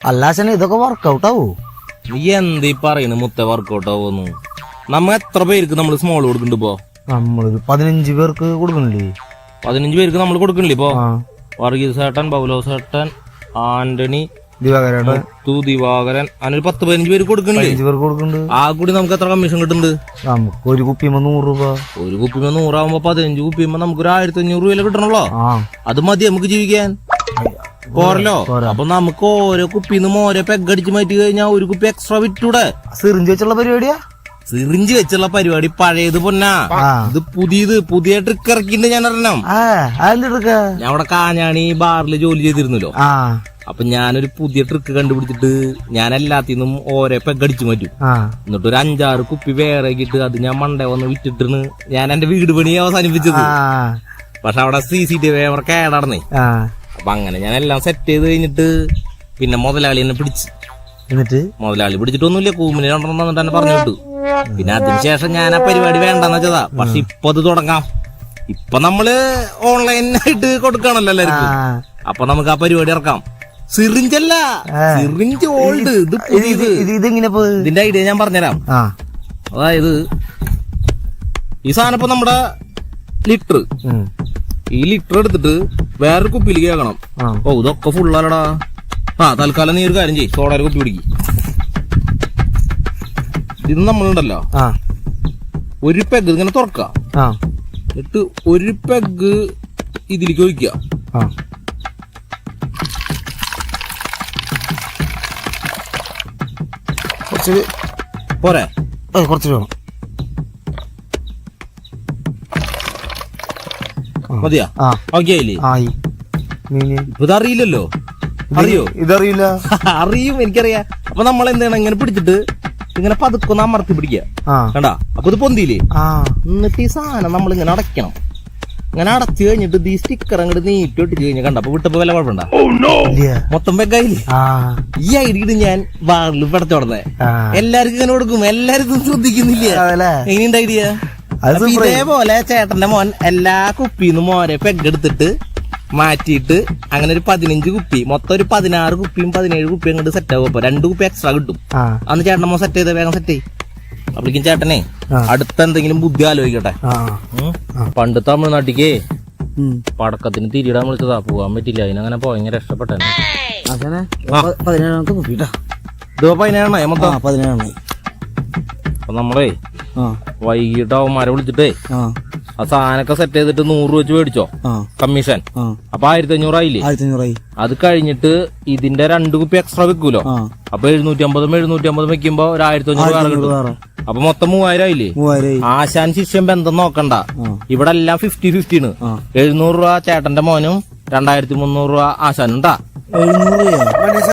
അല്ലാശന ഇതൊക്കെ വർക്കൗട്ടാവൂ നീ എന്തീ പറയുന്നു മുത്ത വർക്കൗട്ട് ആവുന്നു? നമ്മ എത്ര പേർക്ക് നമ്മൾ സ്മോൾ കൊടുക്കുന്നുണ്ട് ഇപ്പോ? നമ്മളൊരു പതിനഞ്ച് പേർക്ക് കൊടുക്കണില്ലേ പതിനഞ്ച് പേർക്ക് നമ്മൾ കൊടുക്കണില്ലേ ഇപ്പോ? ആ. വർഗീസ് ചേട്ടൻ ബൗലോസ് ചേട്ടൻ ആന്റണി ദിവാകരൻ ദിവാകരൻ. അങ്ങനെ ഒരു പത്ത് പതിനഞ്ച് പേര് കൊടുക്കണില്ലേ പതിനഞ്ച് പേർക്ക് കൊടുക്കുന്നുണ്ട്. ആ കൂടി നമുക്ക് എത്ര കമ്മീഷൻ കിട്ടുന്നുണ്ട്? നമുക്ക് ഒരു കുപ്പിയുമ്പോ നൂറ് രൂപ. ഒരു കുപ്പിമ നൂറാവുമ്പോ പതിനഞ്ച് കുപ്പിയുമ്പോ നമുക്ക് ഒരു ആയിരത്തി അഞ്ഞൂറ് രൂപ കിട്ടണല്ലോ ആ. അത് മതി നമുക്ക് ജീവിക്കാൻ. പോരല്ലോ. അപ്പൊ നമുക്ക് ഓരോ കുപ്പിന്ന് ഓരോ പെഗ് അടിച്ച് മാറ്റി കഴിഞ്ഞാൽ ഒരു കുപ്പി എക്സ്ട്രാ വിറ്റൂടെ. സിറിഞ്ച് വെച്ചുള്ള പരിപാടിയാ? സിറിഞ്ച് വെച്ചുള്ള പരിപാടി. പഴയത് പൊന്നാ. ഇത് പുതിയത് പുതിയ ട്രിക്ക് ഇറക്കിണ്ട് ഞാൻ അറിയണം ഞാൻ അവിടെ കാഞ്ഞാണി ബാറിൽ ജോലി ചെയ്തിരുന്നല്ലോ. അപ്പൊ ഞാനൊരു പുതിയ ട്രിക്ക് കണ്ടുപിടിച്ചിട്ട് ഞാൻ എല്ലാത്തിന്നും ഓരോ പെഗ് അടിച്ചു മാറ്റും. എന്നിട്ട് ഒരു അഞ്ചാറ് കുപ്പി വേറെ കിട്ട് അത് ഞാൻ മണ്ട വന്ന് വിറ്റിട്ടാണ് ഞാൻ എന്റെ വീട് പണി അവസാനിപ്പിച്ചത്. പക്ഷെ അവിടെ C C T V camera കേടാർന്നേ അപ്പൊ അങ്ങനെ ഞാൻ എല്ലാം സെറ്റ് ചെയ്ത് കഴിഞ്ഞിട്ട് പിന്നെ മുതലാളി എന്നെ പിടിച്ച്. എന്നിട്ട്? മുതലാളി പിടിച്ചിട്ടൊന്നുമില്ല കൂമിന് രണ്ടെണ്ണം തന്നിട്ട് എന്നെ പറഞ്ഞു വിട്ടു. പിന്നെ അതിനുശേഷം ഞാൻ ആ പരിപാടി വേണ്ടെന്ന് വെച്ചതാ. പക്ഷെ ഇപ്പൊ അത് തുടങ്ങാം. ഇപ്പൊ നമ്മൾ ഓൺലൈനായിട്ട് കൊടുക്കണല്ലോ എല്ലാവർക്കും. അപ്പൊ നമുക്ക് ആ പരിപാടി ഇറക്കാം. സിറിഞ്ചല്ല സിറിഞ്ച് ഓൾഡ് ഇത് പുതിയത്. ഇതിന്റെ ഐഡിയ ഞാൻ പറഞ്ഞുതരാം. അതായത് ഈ സാധനം ഇപ്പൊ നമ്മുടെ ലിറ്റർ. ഈ ലിറ്റർ എടുത്തിട്ട് വേറൊരു കുപ്പിയിലേക്ക് ആക്കണം ഓ ഇതൊക്കെ ഫുള്ളാലടാ ആ തൽക്കാലം നീ ഒരു കാര്യം ചെയ്യ്. സോഡയുടെ കുപ്പി പിടിക്കും. ഇത് നമ്മളുണ്ടല്ലോ. ആ. ഒരു പെഗ് ഇങ്ങനെ തുറക്ക എന്നിട്ട് ഒരു പെഗ് ഇതിലേക്ക് ഒഴിക്ക കുറച്ച് പോരെ? കുറച്ച് വേണം. മതിയാ? ആ. ഓക്കെ ആയില്ലേ ആയി ഇതറിയില്ലല്ലോ. അറിയോ? ഇതറിയില്ല. അറിയും എനിക്കറിയാം. അപ്പൊ നമ്മൾ എന്താണ് ഇങ്ങനെ പിടിച്ചിട്ട് ഇങ്ങനെ പതുക്കൊന്ന് അമർത്തി പിടിക്കുക. കണ്ടാ? അപ്പൊ ഇത് പൊന്തിയില്ലേ? ആ. എന്നിട്ട് ഈ സാധനം നമ്മൾ ഇങ്ങനെ അടയ്ക്കണം. ഇങ്ങനെ അടച്ചു കഴിഞ്ഞിട്ട് ഈ സ്റ്റിക്കർ അങ്ങോട്ട് നീറ്റ് ഒട്ടിച്ച് കഴിഞ്ഞാൽ കണ്ട? അപ്പൊ വിട്ടപ്പോ വില കുഴപ്പമുണ്ട? ഇല്ല. മൊത്തം വെക്കായില്ലേ? ആ. ഈ ഐഡിയിട്ട് ഞാൻ വാറിൽ പടച്ചു തുടങ്ങേ എല്ലാവർക്കും ഇങ്ങനെ കൊടുക്കും. എല്ലാരും ഇത് ശ്രദ്ധിക്കുന്നില്ല? എങ്ങനെയുണ്ട് ഐഡിയ? അത് ഇതേപോലെ ചേട്ടന്റെ മോൻ എല്ലാ കുപ്പിന്നും മോരെ പെഗ്ഗെടുത്തിട്ട് മാറ്റിയിട്ട് അങ്ങനെ ഒരു പതിനഞ്ച് കുപ്പി മൊത്തം ഒരു പതിനാറ് കുപ്പിയും പതിനേഴ് കുപ്പിയും അങ്ങോട്ട് സെറ്റ് ആകും അപ്പൊ രണ്ട് കുപ്പി എക്സ്ട്രാ കിട്ടും. അന്ന് ചേട്ടൻ മോൻ സെറ്റ് ചെയ്ത വേഗം സെറ്റ് ചെയ്യും. അപ്പോഴേക്കും ചേട്ടനെ അടുത്ത എന്തെങ്കിലും ബുദ്ധി ആലോചിക്കട്ടെ. പണ്ട് തമിഴ്നാട്ടിക്ക്. പടക്കത്തിന് തിരിയിടാൻ വിളിച്ചതാ. പോവാൻ പറ്റില്ല. അതിനങ്ങനെ പോയെങ്കിൽ രക്ഷപ്പെട്ടെ പതിനേഴാമത്തെ കുപ്പിട്ടാ ഇത് പതിനേഴെണ്ണേ മൊത്തം? ആ പതിനേഴാണ് അപ്പൊ നമ്മളേ വൈകിട്ട് അവന്മാരെ വിളിച്ചിട്ടേ ആ. സാധനൊക്കെ സാധനമൊക്കെ സെറ്റ് ചെയ്തിട്ട് നൂറ് വെച്ച് മേടിച്ചോ? കമ്മീഷൻ അപ്പൊ ആയിരത്തി അഞ്ഞൂറായില്ലേ അത് കഴിഞ്ഞിട്ട് ഇതിന്റെ രണ്ട് കുപ്പി എക്സ്ട്രാ വെക്കൂലോ? അപ്പൊ എഴുന്നൂറ്റി അമ്പതും എഴുന്നൂറ്റി അമ്പതും വെക്കുമ്പോ ഒരു ആയിരത്തി അഞ്ഞൂറ് വേറെ കിട്ടും അപ്പൊ മൊത്തം മൂവായിരം ആയില്ലേ ആശാൻ ശിഷ്യം ബന്ധം നോക്കണ്ട. ഇവിടെ എല്ലാം ഫിഫ്റ്റി ഫിഫ്റ്റിന് ആണ് എഴുന്നൂറ് രൂപ ചേട്ടന്റെ മോനും രണ്ടായിരത്തി മുന്നൂറ് രൂപ ആശാനും ഉണ്ടാ എഴുന്നൂറ് രൂപയോ?